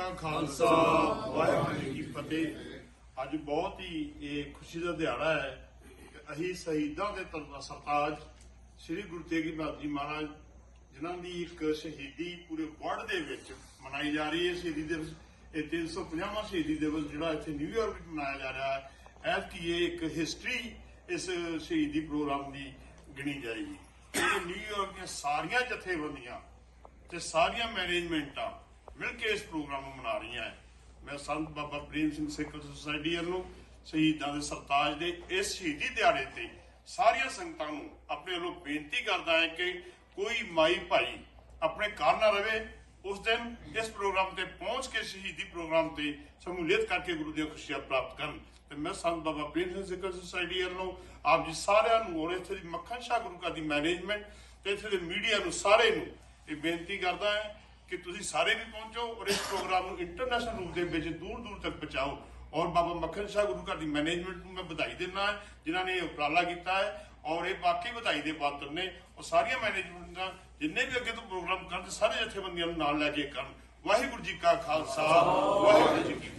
ਕਾ ਖਾਲਸਾ, ਵਾਹਿਗੁਰੂ ਜੀ ਕੀ ਫਤਿਹ। ਅੱਜ ਬਹੁਤ ਹੀ, ਇਹ ਖੁਸ਼ੀ ਦਾ ਦਿਹਾੜਾ ਹੈ ਅਸੀਂ ਸ਼ਹੀਦਾਂ ਦੇ ਤਰ- ਸਰਤਾਜ ਸ੍ਰੀ ਗੁਰੂ ਤੇਗ ਬਹਾਦਰ ਜੀ ਮਹਾਰਾਜ, ਜਿਨ੍ਹਾਂ ਦੀ ਇੱਕ ਸ਼ਹੀਦੀ ਪੂਰੇ ਵਰਲਡ ਦੇ ਵਿੱਚ ਮਨਾਈ ਜਾ ਰਹੀ ਹੈ, ਸ਼ਹੀਦੀ ਦਿਵਸ। ਇਹ 350ਵਾਂ ਸ਼ਹੀਦੀ ਦਿਵਸ ਜਿਹੜਾ ਇੱਥੇ ਨਿਊਯਾਰਕ ਵਿੱਚ ਮਨਾਇਆ ਜਾ ਰਿਹਾ ਹੈ। ਐਸ ਕੀ ਇਹ ਇੱਕ ਹਿਸਟਰੀ ਇਸ ਸ਼ਹੀਦੀ ਪ੍ਰੋਗਰਾਮ ਦੀ ਗਿਣੀ ਜਾਏਗੀ। ਇਹ ਨਿਊਯਾਰਕ ਦੀਆਂ ਸਾਰੀਆਂ ਜਥੇਬੰਦੀਆਂ ਤੇ ਸਾਰੀਆਂ ਮੈਨੇਜਮੈਂਟਾਂ ਮਿਲ ਕੇ ਇਸ ਪ੍ਰੋਗਰਾਮ ਨੂੰ ਮਨਾ ਰਹੀਆਂ ਹੈ। ਮੈਂ ਸੰਤ ਬਾਬਾ ਪ੍ਰੇਮ ਸਿੰਘ ਸਿੱਖ ਸੁਸਾਇਟੀ ਵੱਲੋਂ ਸ਼ਹੀਦਾਂ ਦੇ ਸਰਤਾਜ ਦੇ ਇਸ ਸ਼ਹੀਦੀ ਦਿਹਾੜੇ ਤੇ ਸਾਰੀਆਂ ਸੰਗਤਾਂ ਨੂੰ ਆਪਣੇ ਵੱਲੋਂ ਬੇਨਤੀ ਕਰਦਾ ਹੈ ਕਿ ਕੋਈ ਮਾਈ ਭਾਈ ਆਪਣੇ ਘਰ ਨਾ ਰਵੇ, ਉਸ ਦਿਨ ਇਸ ਪ੍ਰੋਗਰਾਮ ਤੇ ਪਹੁੰਚ ਕੇ ਸ਼ਹੀਦੀ ਪ੍ਰੋਗਰਾਮ ਤੇ ਸਮੂਲੀਅਤ ਕਰਕੇ ਗੁਰੂ ਦੀਆਂ ਖੁਸ਼ੀਆਂ ਪ੍ਰਾਪਤ ਕਰਨ। ਤੇ ਮੈਂ ਸੰਤ ਬਾਬਾ ਪ੍ਰੇਮ ਸਿੰਘ ਸਿੱਖ ਸੁਸਾਇਟੀ ਵੱਲੋਂ ਆਪ ਜੀ ਸਾਰਿਆਂ ਨੂੰ ਔਰ ਇੱਥੇ ਦੀ ਮੱਖਣ ਸ਼ਾਹ ਗੁਰੂ ਘਰ ਦੀ ਮੈਨੇਜਮੈਂਟ ਤੇ ਇੱਥੇ ਦੇ ਮੀਡੀਆ ਨੂੰ ਸਾਰੇ ਨੂੰ ਇਹ ਬੇਨਤੀ ਕਰਦਾ ਹੈ ਕਿ ਤੁਸੀਂ ਸਾਰੇ ਵੀ ਪਹੁੰਚੋ ਔਰ ਇਸ ਪ੍ਰੋਗਰਾਮ ਨੂੰ ਇੰਟਰਨੈਸ਼ਨਲ ਰੂਪ ਦੇ ਵਿੱਚ ਦੂਰ ਦੂਰ ਤੱਕ ਪਹੁੰਚਾਓ। ਔਰ ਬਾਬਾ ਮੱਖਣ ਸ਼ਾਹ ਗੁਰੂ ਘਰ ਦੀ ਮੈਨੇਜਮੈਂਟ ਨੂੰ ਮੈਂ ਵਧਾਈ ਦਿੰਦਾ ਹਾਂ, ਜਿਨ੍ਹਾਂ ਨੇ ਇਹ ਉਪਰਾਲਾ ਕੀਤਾ ਹੈ ਔਰ ਇਹ ਵਾਕਈ ਵਧਾਈ ਦੇ ਪਾਤਰ ਨੇ। ਉਹ ਸਾਰੀਆਂ ਮੈਨੇਜਮੈਂਟਾਂ ਜਿੰਨੇ ਵੀ ਅੱਗੇ ਤੋਂ ਪ੍ਰੋਗਰਾਮ ਕਰਨ ਸਾਰੇ ਜਥੇਬੰਦੀਆਂ ਨੂੰ ਨਾਲ ਲੈ ਕੇ ਕਰਨ। ਵਾਹਿਗੁਰੂ ਜੀ ਕਾ ਖਾਲਸਾ, ਵਾਹਿਗੁਰੂ ਜੀ ਕੀ